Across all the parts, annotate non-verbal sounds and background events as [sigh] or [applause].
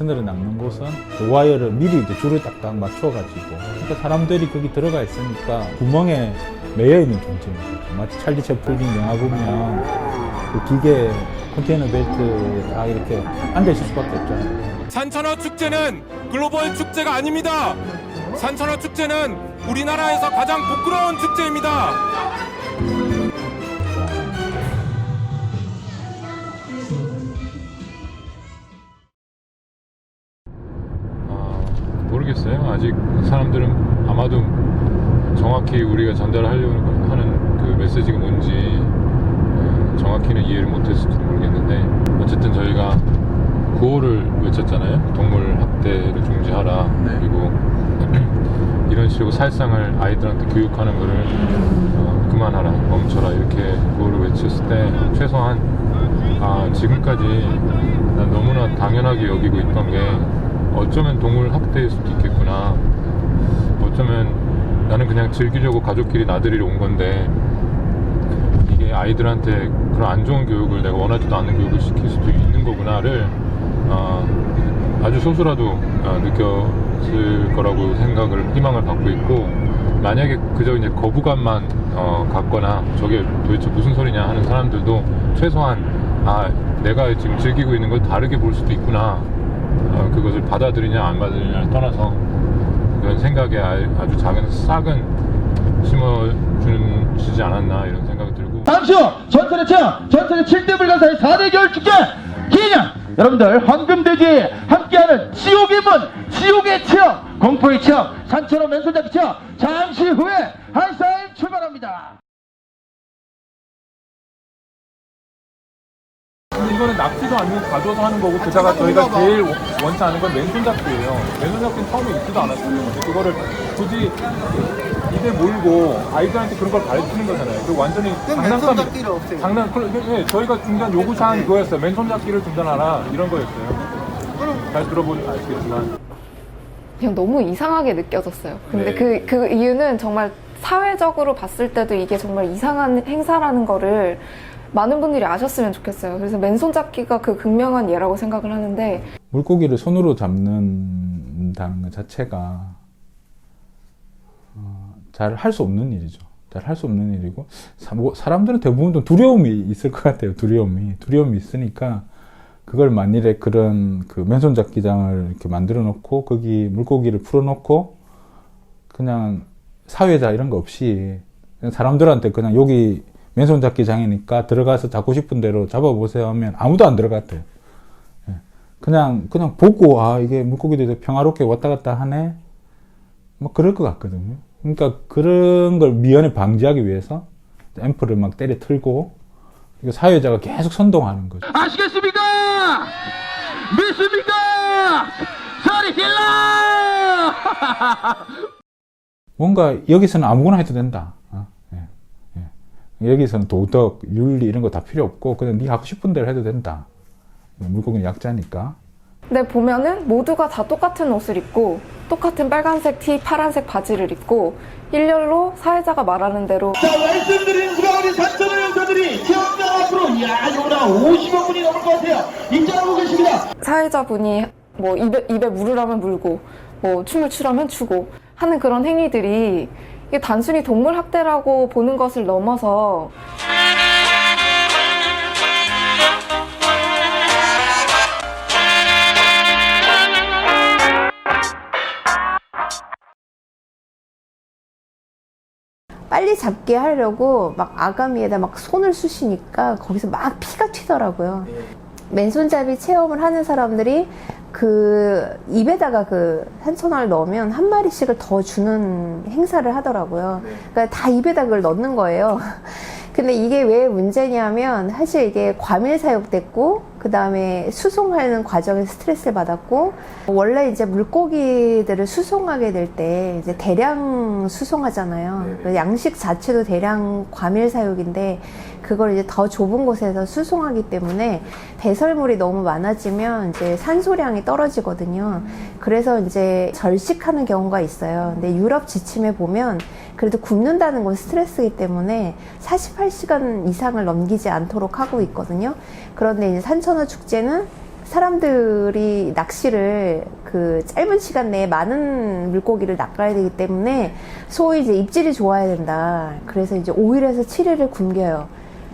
벨트너를 낚는 곳은 그 와이어를 미리 이제 줄을 딱딱 맞춰가지고 그러니까 사람들이 거기 들어가 있으니까 구멍에 매여 있는 존재입니다. 마치 찰리 채플린 영화 보면 그 기계 컨테이너 벨트에 다 이렇게 앉아 있을 수밖에 없잖아요. 산천어 축제는 글로벌 축제가 아닙니다. 산천어 축제는 우리나라에서 가장 부끄러운 축제입니다. 사람들은 아마도 정확히 우리가 전달하려고 하는 그 메시지가 뭔지 어, 정확히는 이해를 못했을지도 모르겠는데 어쨌든 저희가 구호를 외쳤잖아요. 동물 학대를 중지하라. 그리고 [clears throat] 이런 식으로 살상을 아이들한테 교육하는 거를 어, 그만하라, 멈춰라 이렇게 구호를 외쳤을 때 최소한 아 지금까지 난 너무나 당연하게 여기고 있던 게 어쩌면 동물 학대일 수도 있겠구나. 어쩌면 나는 그냥 즐기려고 가족끼리 나들이러 온 건데 이게 아이들한테 그런 안 좋은 교육을 내가 원하지도 않는 교육을 시킬 수도 있는 거구나를 어, 아주 소수라도 어, 느꼈을 거라고 생각을 희망을 갖고 있고 만약에 그저 이제 거부감만 어, 갖거나 저게 도대체 무슨 소리냐 하는 사람들도 최소한 아 내가 지금 즐기고 있는 걸 다르게 볼 수도 있구나 어, 그것을 받아들이냐 안 받아들이냐를 떠나서 그런 생각에 아- 아주 작은 싹은 심어주시지 않았나 이런 생각이 들고. 잠시 후 전설의 체험 전설의 7대 불가사의 4대 겨울 축제 기념. 여러분들 황금돼지에 함께하는 지옥의 문 지옥의 체험 공포의 체험 산처럼 왼손잡기 체험 잠시 후에 한사임 출발합니다 이거는 낚시도 아니고 가져서 하는 거고 게다가 저희가 제일 원치 않은 건 맨손 잡기예요. 맨손 잡기는 처음에 있지도 않았어요. 근데 그거를 굳이 입에 몰고 아이들한테 그런 걸 가르치는 거잖아요. 그 완전히 장난감 장난 그, 예, 저희가 중간 요구 사항 그거였어요. 맨손 잡기를 중단하라 이런 거였어요. 잘 들어보면 아시겠지만 그냥 너무 이상하게 느껴졌어요. 근데 네. 그, 그 이유는 정말 사회적으로 봤을 때도 이게 정말 이상한 행사라는 거를 많은 분들이 아셨으면 좋겠어요. 그래서 맨손 잡기가 그 극명한 예라고 생각을 하는데 물고기를 손으로 잡는다는 것 자체가 어, 잘할 수 없는 일이죠. 잘 할 수 없는 일이고 사, 뭐, 사람들은 대부분 좀 두려움이 있을 것 같아요. 두려움이 두려움이 있으니까 그걸 만일에 그런 그 맨손 잡기장을 이렇게 만들어 놓고 거기 물고기를 풀어 놓고 그냥 사회자 이런 거 없이 사람들한테 그냥 여기 맨손 잡기장이니까 들어가서 잡고 싶은 대로 잡아보세요 하면 아무도 안 들어갔대요. 그냥 그냥 보고 아 이게 물고기들이 평화롭게 왔다 갔다 하네 뭐 그럴 것 같거든요. 그러니까 그런 걸 미연에 방지하기 위해서 앰프를 막 때려 틀고 이거 사회자가 계속 선동하는 거죠. 아시겠습니까 믿습니까 소리 질러 [laughs] 뭔가 여기서는 아무거나 해도 된다. 여기서는 도덕, 윤리 이런 거 다 필요 없고 그냥 네 하고 싶은 대로 해도 된다. 물고기는 약자니까. 근데 보면은 모두가 다 똑같은 옷을 입고 똑같은 빨간색 티, 파란색 바지를 입고 일렬로 사회자가 말하는 대로 자 말씀드린 우리 우리 산천의 용사들이 체험장 앞으로 야 이거보다 50여 분이 넘을 것 같아요 입장하고 계십니다 사회자분이 뭐 입에, 입에 물으라면 물고 뭐 춤을 추라면 추고 하는 그런 행위들이 이게 단순히 동물 학대라고 보는 것을 넘어서 빨리 잡게 하려고 막 아가미에다 막 손을 쑤시니까 거기서 막 피가 튀더라고요. 맨손잡이 체험을 하는 사람들이 그 입에다가 그 산천어를 넣으면 한 마리씩을 더 주는 행사를 하더라고요. 그러니까 다 입에다 그걸 넣는 거예요. [laughs] 근데 이게 왜 문제냐면 사실 이게 과밀 사육됐고 그 다음에 수송하는 과정에 스트레스를 받았고 원래 이제 물고기들을 수송하게 될 때 이제 대량 수송하잖아요. 그 양식 자체도 대량 과밀 사육인데 그걸 이제 더 좁은 곳에서 수송하기 때문에 배설물이 너무 많아지면 이제 산소량이 떨어지거든요. 그래서 이제 절식하는 경우가 있어요. 근데 유럽 지침에 보면 그래도 굶는다는 건 스트레스이기 때문에 48시간 이상을 넘기지 않도록 하고 있거든요. 그런데 이제 산천어 축제는 사람들이 낚시를 그 짧은 시간 내에 많은 물고기를 낚아야 되기 때문에 소위 이제 입질이 좋아야 된다. 그래서 이제 5일에서 7일을 굶겨요.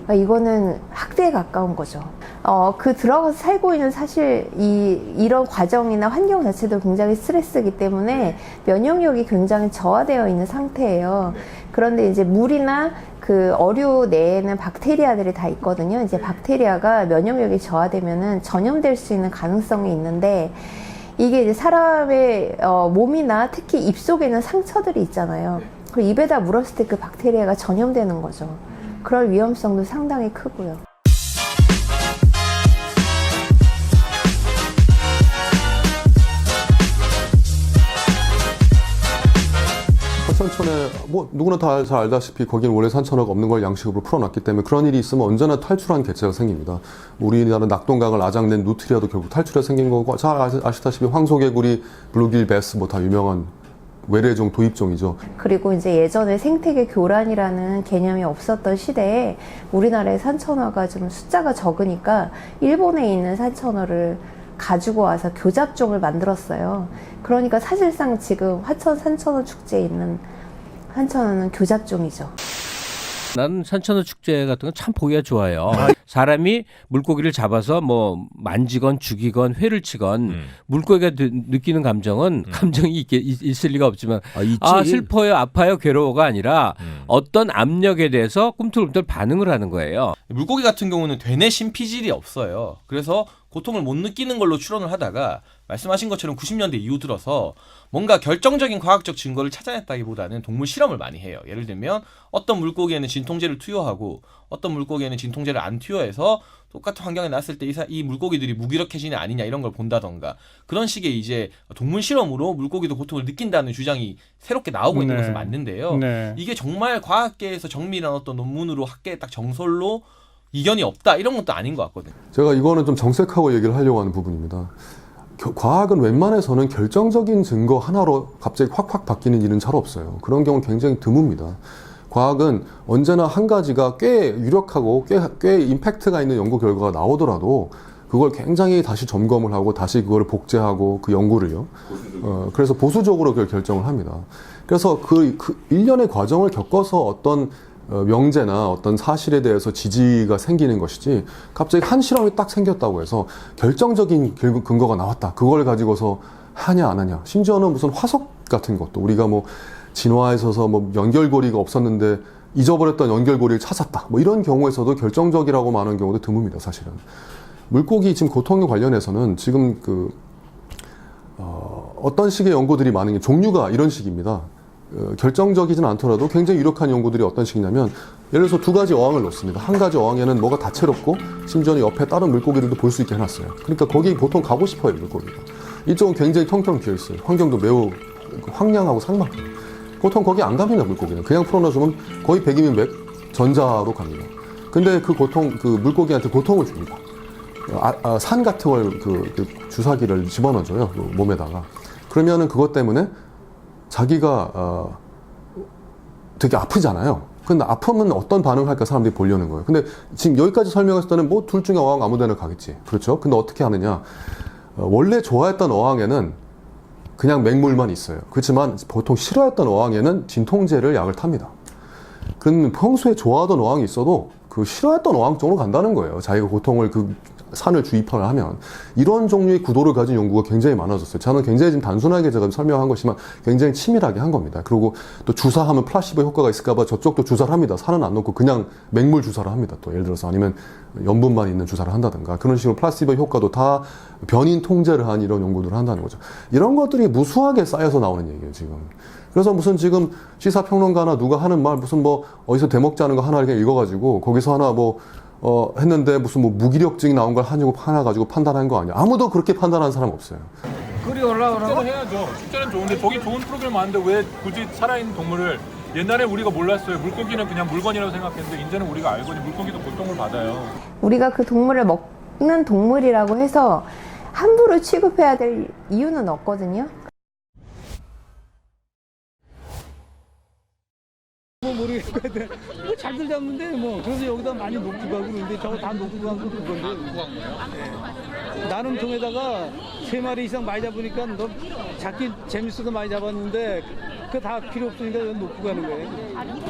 그러니까 이거는 학대에 가까운 거죠. 어, 그 들어가서 살고 있는 사실 이, 이런 과정이나 환경 자체도 굉장히 스트레스이기 때문에 면역력이 굉장히 저하되어 있는 상태예요. 그런데 이제 물이나 그 어류 내에는 박테리아들이 다 있거든요. 이제 박테리아가 면역력이 저하되면은 전염될 수 있는 가능성이 있는데 이게 이제 사람의 어, 몸이나 특히 입 속에 있는 상처들이 있잖아요. 그 입에다 물었을 때 그 박테리아가 전염되는 거죠. 그럴 위험성도 상당히 크고요. 산천에 뭐 누구나 다 잘 알다시피 거기는 원래 산천어가 없는 걸 양식으로 풀어놨기 때문에 그런 일이 있으면 언제나 탈출한 개체가 생깁니다. 우리나라 낙동강을 아작낸 누트리아도 결국 탈출해 생긴 거고 잘 아시, 아시다시피 황소개구리, 블루길 베스 뭐 다 유명한 외래종 도입종이죠. 그리고 이제 예전에 생태계 교란이라는 개념이 없었던 시대에 우리나라의 산천어가 좀 숫자가 적으니까 일본에 있는 산천어를 가지고 와서 교잡종을 만들었어요. 그러니까 사실상 지금 화천 산천어 축제에 있는 산천어는 교잡종이죠. 나는 산천어 축제 같은 건 참 보기가 좋아요. 사람이 물고기를 잡아서 뭐 만지건 죽이건 회를 치건 음. 물고기가 느, 느끼는 감정은 감정이 있게, 있, 있을 리가 없지만 아, 있지. 아 슬퍼요 아파요 괴로워가 아니라 음. 어떤 압력에 대해서 꿈틀꿈틀 반응을 하는 거예요. 물고기 같은 경우는 되뇌 심 피질이 없어요. 그래서 고통을 못 느끼는 걸로 추론을 하다가 말씀하신 것처럼 90년대 이후 들어서 뭔가 결정적인 과학적 증거를 찾아냈다기보다는 동물 실험을 많이 해요. 예를 들면 어떤 물고기에는 진통제를 투여하고 어떤 물고기에는 진통제를 안 투여해서 똑같은 환경에 놨을 때이이 물고기들이 무기력해지냐 아니냐 이런 걸 본다던가 그런 식의 이제 동물 실험으로 물고기도 고통을 느낀다는 주장이 새롭게 나오고 있는 네. 것은 맞는데요. 네. 이게 정말 과학계에서 정밀한 어떤 논문으로 학계에 딱 정설로 이견이 없다 이런 것도 아닌 것 같거든요. 제가 이거는 좀 정색하고 얘기를 하려고 하는 부분입니다. 겨- 과학은 웬만해서는 결정적인 증거 하나로 갑자기 확확 바뀌는 일은 잘 없어요. 그런 경우는 굉장히 드뭅니다. 과학은 언제나 한 가지가 꽤 유력하고 꽤, 꽤 임팩트가 있는 연구 결과가 나오더라도 그걸 굉장히 다시 점검을 하고 다시 그걸 복제하고 그 연구를요. 어, 그래서 보수적으로 그걸 결정을 합니다. 그래서 그, 그 일련의 과정을 겪어서 어떤 어, 명제나 어떤 사실에 대해서 지지가 생기는 것이지 갑자기 한 실험이 딱 생겼다고 해서 결정적인 근- 근거가 나왔다. 그걸 가지고서 하냐 안 하냐. 심지어는 무슨 화석 같은 것도 우리가 뭐 진화에 있어서 뭐 연결고리가 없었는데 잊어버렸던 연결고리를 찾았다. 뭐 이런 경우에서도 결정적이라고 말하는 경우도 드뭅니다. 사실은. 물고기 지금 고통에 관련해서는 지금 그 어, 어떤 식의 연구들이 많은 게 종류가 이런 식입니다. 어, 결정적이진 않더라도 굉장히 유력한 연구들이 어떤 식이냐면 예를 들어서 두 가지 어항을 놓습니다. 한 가지 어항에는 뭐가 다채롭고 심지어는 옆에 다른 물고기들도 볼 수 있게 해놨어요. 그러니까 거기 보통 가고 싶어요 물고기가. 이쪽은 굉장히 텅텅 비어 있어요. 환경도 매우 황량하고 삭막해요. 보통 거기 안 갑니다 물고기는. 그냥 풀어놔주면 거의 100이면 100 전자로 갑니다. 근데 그 고통 그 물고기한테 고통을 줍니다. 아, 아, 산 같은 걸 그, 그 주사기를 집어넣어줘요 그 몸에다가 그러면은 그것 때문에 자기가 어, 되게 아프잖아요. 근데 아프면 어떤 반응을 할까 사람들이 보려는 거예요. 근데 지금 여기까지 설명했을 때는 뭐 둘 중에 어항 아무 데나 가겠지. 그렇죠? 근데 어떻게 하느냐? 어, 원래 좋아했던 어항에는 그냥 맹물만 있어요. 그렇지만 보통 싫어했던 어항에는 진통제를 약을 탑니다. 그는 평소에 좋아하던 어항이 있어도 그 싫어했던 어항 쪽으로 간다는 거예요. 자기가 고통을 그 산을 주입을 하면 이런 종류의 구도를 가진 연구가 굉장히 많아졌어요. 저는 굉장히 지금 단순하게 제가 설명한 것이지만 굉장히 치밀하게 한 겁니다. 그리고 또 주사하면 플라시보 효과가 있을까봐 저쪽도 주사를 합니다. 산은 안 넣고 그냥 맹물 주사를 합니다. 또 예를 들어서 아니면 염분만 있는 주사를 한다든가 그런 식으로 플라시보 효과도 다 변인 통제를 한 이런 연구들을 한다는 거죠. 이런 것들이 무수하게 쌓여서 나오는 얘기예요. 지금. 그래서 무슨 지금 시사평론가나 누가 하는 말 무슨 뭐 어디서 대먹자는 거 하나 이렇게 읽어가지고 거기서 하나 뭐 어, 했는데 무슨 뭐 무기력증이 나온 걸 하냐고 하나 가지고 판단한 거 아니야. 아무도 그렇게 판단하는 사람 없어요. 축제는 해야죠. 축제는 좋은데 저기 좋은 프로그램 많은데 왜 굳이 살아있는 동물을 옛날에 우리가 몰랐어요. 물고기는 그냥 물건이라고 생각했는데 이제는 우리가 알고 있는 물고기도 고통을 받아요. 우리가 그 동물을 먹는 동물이라고 해서 함부로 취급해야 될 이유는 없거든요. 잘 들자면 근데 여기다 많이 놓고 가고 그러는데 저거 다 놓고 간거 그건데. 놓고 간 거예요? 나는 종에다가 세 마리 이상 많이 잡으니까 너 잡기 재밌어서 많이 잡았는데 그 다 필요 없으니까 여기 놓고 가는 거예요.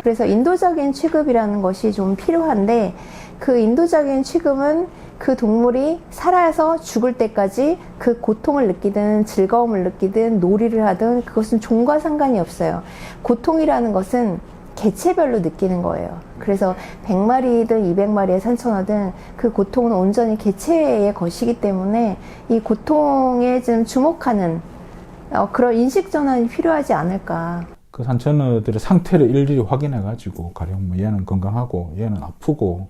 그래서 인도적인 취급이라는 것이 좀 필요한데 그 인도적인 취급은 그 동물이 살아서 죽을 때까지 그 고통을 느끼든 즐거움을 느끼든 놀이를 하든 그것은 종과 상관이 없어요. 고통이라는 것은 개체별로 느끼는 거예요. 그래서 100마리든 200마리의 산천어든 그 고통은 온전히 개체의 것이기 때문에 이 고통에 좀 주목하는 어, 그런 인식 전환이 필요하지 않을까. 그 산천어들의 상태를 일일이 확인해 가지고 가령 뭐 얘는 건강하고 얘는 아프고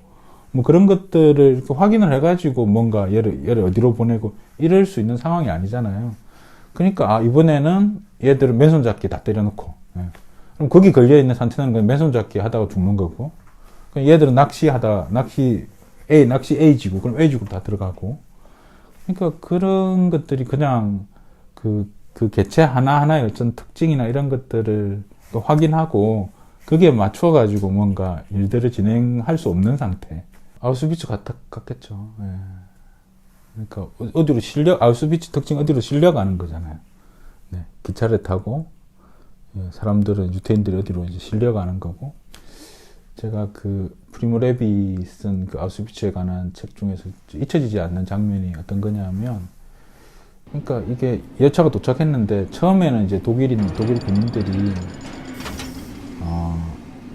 뭐 그런 것들을 이렇게 확인을 해 가지고 뭔가 얘를 얘를 어디로 보내고 이럴 수 있는 상황이 아니잖아요. 그러니까 아 이번에는 얘들은 맨손 잡기 다 때려놓고 예. 그럼 거기 걸려 있는 산천어는 그냥 맨손 잡기 하다가 죽는 거고 그럼 얘들은 낚시하다 낚시 A 낚시 A 지구 그럼 A 지구 다 들어가고 그러니까 그런 것들이 그냥 그, 그 개체 하나하나의 어떤 특징이나 이런 것들을 또 확인하고 거기에 맞춰가지고 뭔가 일들을 진행할 수 없는 상태. 아우스비츠 같, 같겠죠. 예. 그러니까 어- 어디로 실려, 아우스비츠 특징 어디로 실려가는 거잖아요. 네. 기차를 타고, 예, 사람들은, 유태인들이 어디로 이제 실려가는 거고, 제가 그 프리모 레비 쓴 그 아우스비츠에 관한 책 중에서 잊혀지지 않는 장면이 어떤 거냐면, 그러니까 이게 열차가 도착했는데 처음에는 이제 독일인 독일 군인들이 어,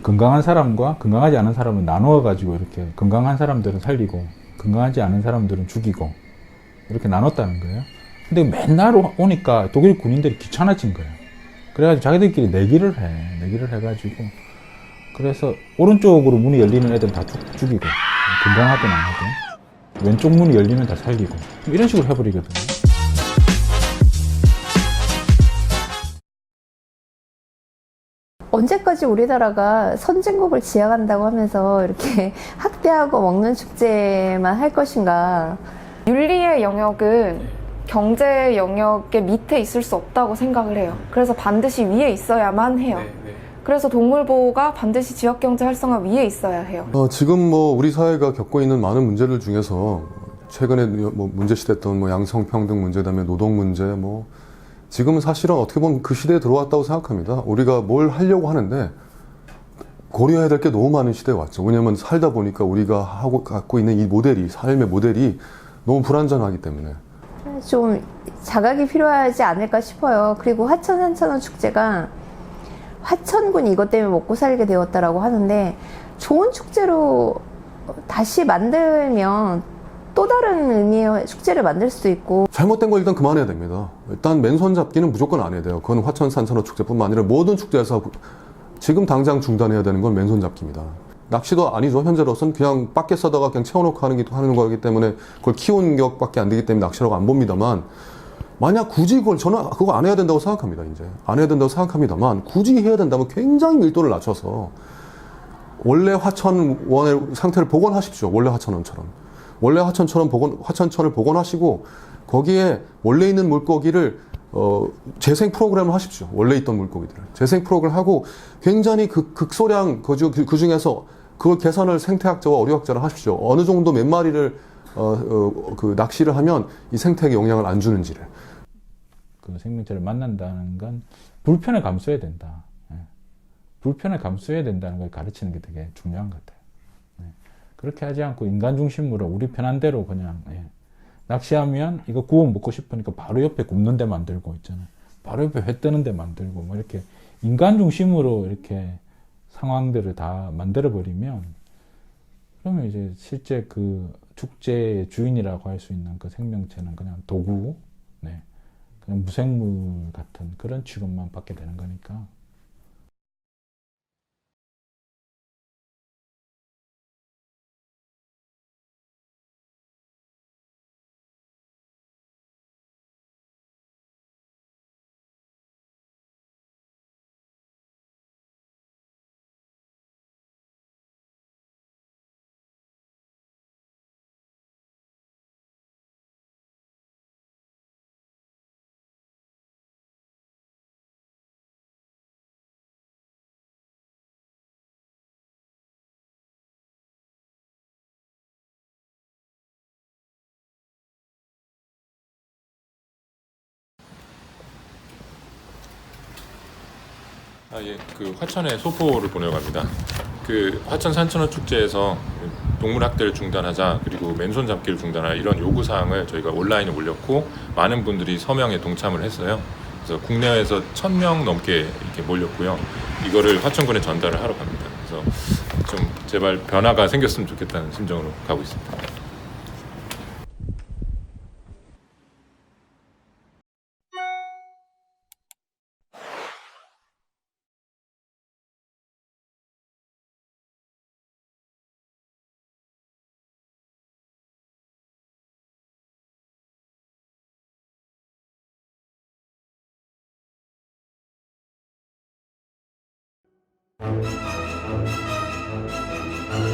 건강한 사람과 건강하지 않은 사람을 나누어 가지고 이렇게 건강한 사람들은 살리고 건강하지 않은 사람들은 죽이고 이렇게 나눴다는 거예요. 근데 맨날 오- 오니까 독일 군인들이 귀찮아진 거예요. 그래가지고 자기들끼리 내기를 해. 내기를 해가지고 그래서 오른쪽으로 문이 열리는 애들은 다 죽, 죽이고 건강하든 안 하든 왼쪽 문이 열리면 다 살리고 이런 식으로 해버리거든요. 언제까지 우리나라가 선진국을 지향한다고 하면서 이렇게 [laughs] 학대하고 먹는 축제만 할 것인가. 윤리의 영역은 경제 영역의 밑에 있을 수 없다고 생각을 해요. 그래서 반드시 위에 있어야만 해요. 그래서 동물보호가 반드시 지역경제 활성화 위에 있어야 해요. 어, 지금 뭐 우리 사회가 겪고 있는 많은 문제들 중에서 최근에 뭐 문제시됐던 뭐 양성평등 문제, 그다음에 노동 문제, 뭐 지금은 사실은 어떻게 보면 그 시대에 들어왔다고 생각합니다. 우리가 뭘 하려고 하는데 고려해야 될 게 너무 많은 시대에 왔죠. 왜냐하면 살다 보니까 우리가 하고 갖고 있는 이 모델이 삶의 모델이 너무 불안전하기 때문에 좀 자각이 필요하지 않을까 싶어요. 그리고 화천 산천어 축제가 화천군이 이것 때문에 먹고 살게 되었다라고 하는데 좋은 축제로 다시 만들면 또 다른 의미의 축제를 만들 수도 있고 잘못된 걸 일단 그만해야 됩니다. 일단 맨손 잡기는 무조건 안 해야 돼요. 그건 화천 산천어 축제뿐만 아니라 모든 축제에서 지금 당장 중단해야 되는 건 맨손 잡기입니다. 낚시도 아니죠. 현재로서는 그냥 밖에 써다가 그냥 채워놓고 하는, 게, 하는 거기 때문에 그걸 키우는 격밖에 안 되기 때문에 낚시라고 안 봅니다만 만약 굳이 그걸 저는 그거 안 해야 된다고 생각합니다. 이제 안 해야 된다고 생각합니다만 굳이 해야 된다면 굉장히 밀도를 낮춰서 원래 화천원의 상태를 복원하십시오. 원래 화천원처럼. 원래 화천처럼 복원, 화천천을 복원하시고 거기에 원래 있는 물고기를 어, 재생 프로그램을 하십시오. 원래 있던 물고기들을. 재생 프로그램 하고 굉장히 극, 극소량 그, 중- 그 중에서 그걸 계산을 생태학자와 어류학자를 하십시오. 어느 정도 몇 마리를 어, 어, 그 낚시를 하면 이 생태계에 영향을 안 주는지를. 그 생명체를 만난다는 건 불편을 감수해야 된다. 예. 불편을 감수해야 된다는 걸 가르치는 게 되게 중요한 것 같아요. 예. 그렇게 하지 않고 인간 중심으로 우리 편한 대로 그냥 예. 낚시하면 이거 구워 먹고 싶으니까 바로 옆에 굽는 데 만들고 있잖아요. 바로 옆에 회 뜨는 데 만들고 뭐 이렇게 인간 중심으로 이렇게 상황들을 다 만들어 버리면 그러면 이제 실제 그 축제의 주인이라고 할 수 있는 그 생명체는 그냥 도구, 네. 그냥 무생물 같은 그런 취급만 받게 되는 거니까 아, 예. 그 화천에 소포를 보내러 갑니다. 그 화천 산천어 축제에서 동물 학대를 중단하자 그리고 맨손 잡기를 중단하자 이런 요구 사항을 저희가 온라인에 올렸고 많은 분들이 서명에 동참을 했어요. 그래서 국내에서 천 명 넘게 이렇게 몰렸고요. 이거를 화천군에 전달을 하러 갑니다. 그래서 좀 제발 변화가 생겼으면 좋겠다는 심정으로 가고 있습니다. Thank you.